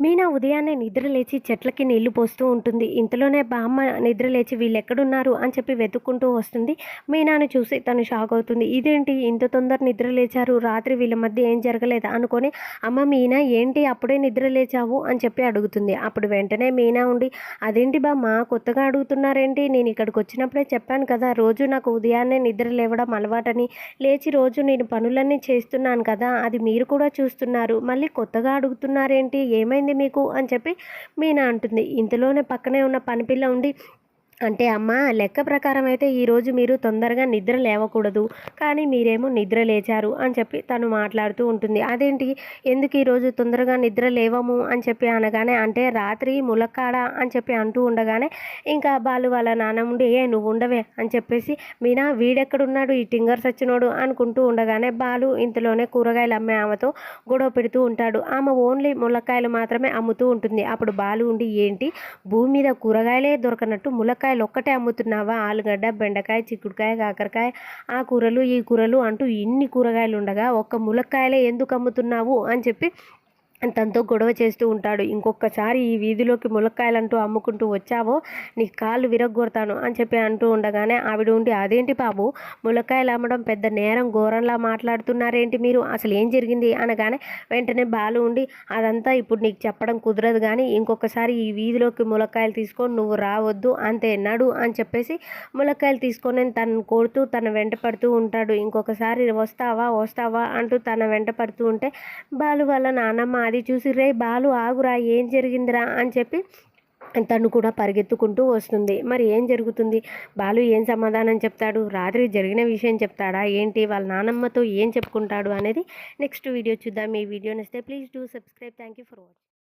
మీనా ఉదయాన్నే నిద్ర లేచి చెట్లకి నీళ్ళు పోస్తూ ఉంటుంది. ఇంతలోనే బామ్మ నిద్ర లేచి వీళ్ళు ఎక్కడున్నారు అని చెప్పి వెతుక్కుంటూ వస్తుంది. మీనాను చూసి తను షాక్ అవుతుంది. ఇదేంటి? ఇంత తొందర నిద్ర లేచారు రాత్రి వీళ్ళ మధ్య ఏం జరగలేదు అనుకొని అమ్మ మీనా ఏంటి? అప్పుడే నిద్ర లేచావు అని చెప్పి అడుగుతుంది. అప్పుడు వెంటనే మీనా ఉండి అదేంటి బామ్మ కొత్తగా అడుగుతున్నారేంటి? నేను ఇక్కడికి వచ్చినప్పుడే చెప్పాను కదా రోజు నాకు ఉదయాన్నే నిద్ర లేవడం అలవాటని. లేచి రోజు నేను పనులన్నీ చేస్తున్నాను కదా అది మీరు కూడా చూస్తున్నారు. మళ్ళీ కొత్తగా అడుగుతున్నారేంటి? ఏమైంది? మీకు అని చెప్పి మీనా అంటుంది. ఇంతలోనే పక్కనే ఉన్న పనిపిల్ల ఉండి అంటే అమ్మ లెక్క ప్రకారం అయితే ఈరోజు మీరు తొందరగా నిద్ర లేవకూడదు. కానీ మీరేమో నిద్ర లేచారు అని చెప్పి తను మాట్లాడుతూ ఉంటుంది. అదేంటి? ఎందుకు ఈరోజు తొందరగా నిద్ర లేవము అని చెప్పి అనగానే అంటే రాత్రి ములక్కాడ అని చెప్పి అంటూ ఉండగానే ఇంకా బాలు వాళ్ళ నాన్న ఉండి ఏ నువ్వు ఉండవే అని చెప్పేసి మీనా వీడెక్కడున్నాడు? ఈ టింగర్ సచ్చినోడు అనుకుంటూ ఉండగానే బాలు ఇంతలోనే కూరగాయలు అమ్మే ఆమెతో గొడవ పెడుతూ ఉంటాడు. ఆమె ఓన్లీ ములక్కాయలు మాత్రమే అమ్ముతూ ఉంటుంది. అప్పుడు బాలు ఉండి ఏంటి? భూమి మీద కూరగాయలే దొరకనట్టు ములక్కాయ కూరగాయలు ఒక్కటే అమ్ముతున్నావా? ఆలుగడ్డ బెండకాయ చిక్కుడుకాయ కాకరకాయ ఆ కూరలు ఈ కూరలు అంటూ ఇన్ని కూరగాయలు ఉండగా ఒక్క ములక్కాయలే ఎందుకు అమ్ముతున్నావు? అని చెప్పి తనతో గొడవ చేస్తూ ఉంటాడు. ఇంకొకసారి ఈ వీధిలోకి ములక్కాయలంటూ అమ్ముకుంటూ వచ్చావో నీ కాళ్ళు విరగ్గొడతాను అని చెప్పి అంటూ ఉండగానే ఆవిడ ఉండి అదేంటి బాబు ములక్కాయలు అమ్మడం పెద్ద నేరం ఘోరంలా మాట్లాడుతున్నారేంటి మీరు? అసలు ఏం జరిగింది? అనగానే వెంటనే బాలు ఉండి అదంతా ఇప్పుడు నీకు చెప్పడం కుదరదు కానీ ఇంకొకసారి ఈ వీధిలోకి ములక్కాయలు తీసుకొని నువ్వు రావద్దు అంతే నడు అని చెప్పేసి ములక్కాయలు తీసుకొని తను కొడుతూ తన వెంట పడుతూ ఉంటాడు. ఇంకొకసారి వస్తావా వస్తావా? అంటూ తన వెంట పడుతూ ఉంటే బాలు వాళ్ళ నాన్నమ్మ అది చూసి రే బాలు ఆగురా ఏం జరిగిందిరా? అని చెప్పి తను కూడా పరిగెత్తుకుంటూ వస్తుంది. మరి ఏం జరుగుతుంది? బాలు ఏం సమాధానం చెప్తాడు? రాత్రి జరిగిన విషయం చెప్తాడా? ఏంటి? వాళ్ళ నానమ్మతో ఏం చెప్పుకుంటాడు అనేది నెక్స్ట్ వీడియో చూద్దాం. ఈ వీడియో నచ్చితే please do subscribe. Thank you for watching.